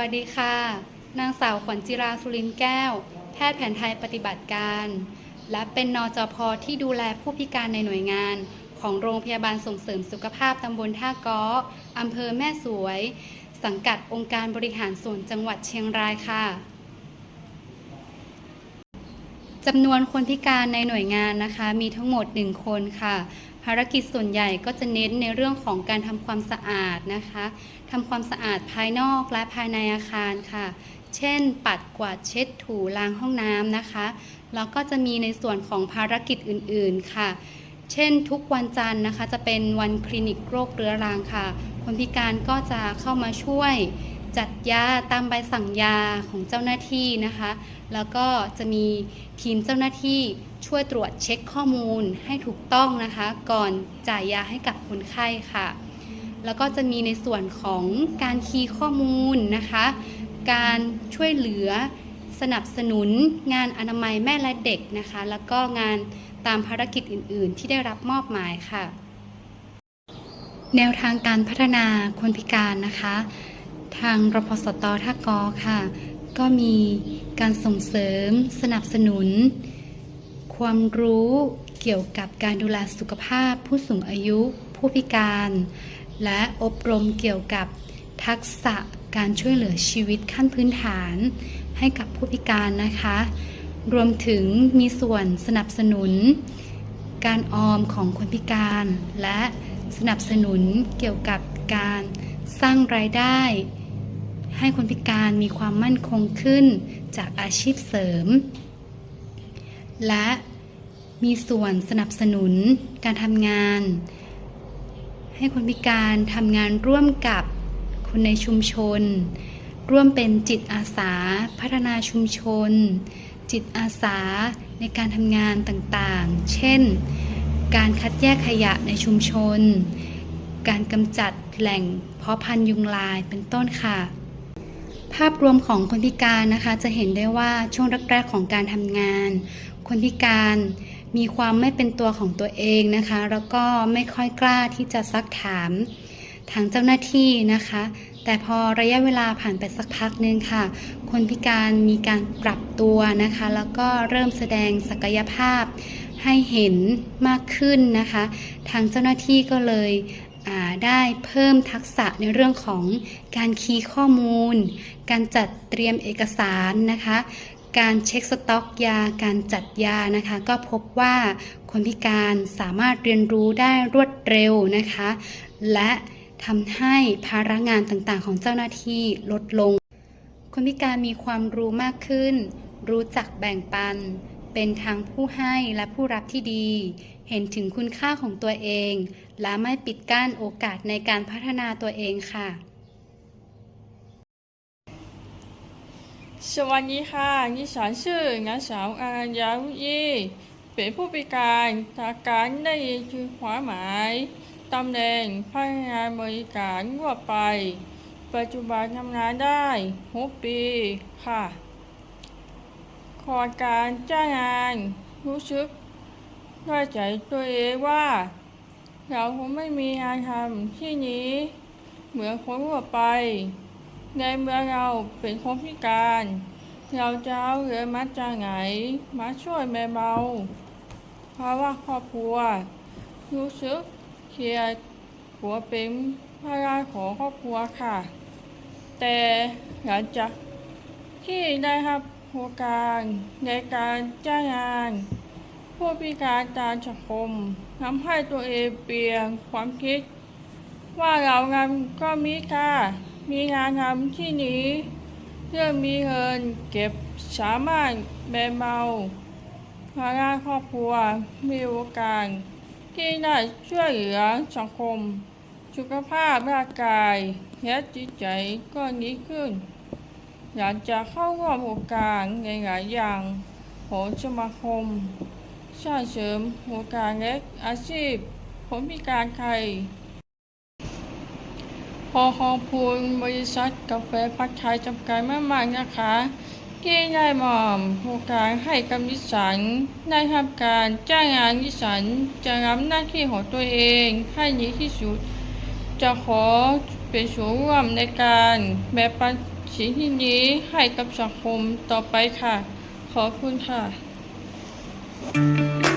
วัสดีค่ะ นางสาวขวัญจิราสุรินแก้ว แพทย์แผนไทยปฏิบัติการ และเป็นนจพที่ดูแลผู้พิการในหน่วยงาน ของโรงพยาบาลส่งเสริมสุขภาพตำบลท่าก้ออำเภอแม่สวย สังกัดองค์การบริหารส่วนจังหวัดเชียงรายค่ะจำนวนคนพิการในหน่วยงานนะคะ มีทั้งหมด 1 คนค่ะ ภารกิจส่วนใหญ่ก็จะเน้นในเรื่องของการทำความสะอาดนะคะทำความสะอาดภายนอกและภายในอาคารค่ะ เช่น ปัดกวาดเช็ดถูล้างห้องน้ำนะคะ แล้วก็จะมีในส่วนของภารกิจอื่นๆค่ะ เช่นทุกวันจันทร์นะคะ จะเป็นวันคลินิกโรคเรื้อรังค่ะ คนพิการก็จะเข้ามาช่วย จัดยาตามใบสั่งยาของเจ้าหน้าที่นะคะ แล้วก็จะมีทีมเจ้าหน้าที่ช่วยตรวจเช็คข้อมูลให้ถูกต้องนะคะ ก่อนจ่ายยาให้กับคนไข้ค่ะ แล้วก็จะมีในส่วนของการคีย์ข้อมูลนะคะ การช่วยเหลือสนับสนุนงานอนามัยแม่และเด็กนะคะ แล้วก็งานตามภารกิจอื่น ๆ ที่ได้รับมอบหมายค่ะ แนวทางการพัฒนาคนพิการนะคะ ทางรพสตท่ากอค่ะ ก็มีการส่งเสริมสนับสนุน ความรู้เกี่ยวกับการดูแลสุขภาพผู้สูงอายุผู้พิการ และอบรมเกี่ยวกับทักษะการช่วยเหลือชีวิตขั้นพื้นฐานให้กับผู้พิการนะคะ รวมถึงมีส่วนสนับสนุน การออมของคนพิการ และสนับสนุนเกี่ยวกับการสร้างรายได้ ให้คนพิการมีความมั่นคงขึ้นจากอาชีพเสริม และมีส่วนสนับสนุนการทำงาน ให้คนพิการทำงานร่วมกับคนในชุมชน ร่วมเป็นจิตอาสา พัฒนาชุมชน จิตอาสาในการทำงานต่างๆ เช่น การคัดแยกขยะในชุมชน การกำจัดแหล่งเพาะพันธุ์ยุงลายเป็นต้นค่ะ ภาพรวมของคนพิการนะคะจะเห็นได้ว่าช่วงแรกๆของการทำงาน คนพิการมีความไม่เป็นตัวของตัวเองนะคะ แล้วก็ไม่ค่อยกล้าที่จะซักถามทางเจ้าหน้าที่นะคะ แต่พอระยะเวลาผ่านไปสักพักหนึงค่ะ คนพิการมีการปรับตัวนะคะ แล้วก็เริ่มแสดงศักยภาพให้เห็นมากขึ้นนะคะ ทางเจ้าหน้าที่ก็เลย ได้เพิ่มทักษะในเรื่องของการคีย์ข้อมูล การจัดเตรียมเอกสารนะคะ การเช็คสต็อกยา การจัดยานะคะ ก็พบว่าคนพิการสามารถเรียนรู้ได้รวดเร็วนะคะ และทำให้ภาระงานต่างๆ ของเจ้าหน้าที่ลดลง คนพิการมีความรู้มากขึ้น รู้จักแบ่งปัน เป็นทั้งผู้ให้และผู้รับที่ดี เห็นถึงคุณค่าของตัวเอง และไม่ปิดกั้นโอกาสในการพัฒนาตัวเองค่ะ สวัสดีค่ะดิฉันชื่อนางสาวอารัญญาวุยีเป็นผู้พิการทางการได้ยินคือความหมายตำแหน่งพนักงานบริการทั่วไป ปัจจุบันทำงานได้ 6 ปีค่ะ อการจ้างงาน รู้สึกด้วยใจตัวเองว่า เราคงไม่มีงานทำที่นี้ เหมือนคนทั่วไป ในเมื่อเราเป็นคนพิการ เราจะเอาเงินมาจากไหน มาช่วยแม่เบาเพราะว่าครอบครัว รู้สึกเครียดหัวเป็นภาระของครอบครัวค่ะ แต่หลังจากที่ได้รับ โอกาสในการจ้างงาน ผู้พิการตาสังคมทำให้ตัวเองเปลี่ยนความคิด ว่าเรางานก็มีค่ามีงานทำที่นี้เพื่อมีเงินเก็บสามารถแบ่งเบาภาระครอบครัวมีโอกาสที่ได้ช่วยเหลือสังคม สุขภาพร่างกายและจิตใจก็ดีขึ้น อยากจะเข้าร่วมโอกาสในหลายอย่างของสมาคมสร้างเสริมโอกาสและอาชีพคนพิการไทยขอขอบคุณบริษัทกาแฟพักไทยจำกัดมากๆนะคะที่ได้มอบโอกาสให้กับดิฉันได้ทำการจ้างงานดิฉันจะรับหน้าที่ของตัวเองให้ดีที่สุด จะขอเป็นส่วนร่วมในการแบ่งปัน สิ่งที่ดีให้กับสังคมต่อไปค่ะ ขอบคุณค่ะ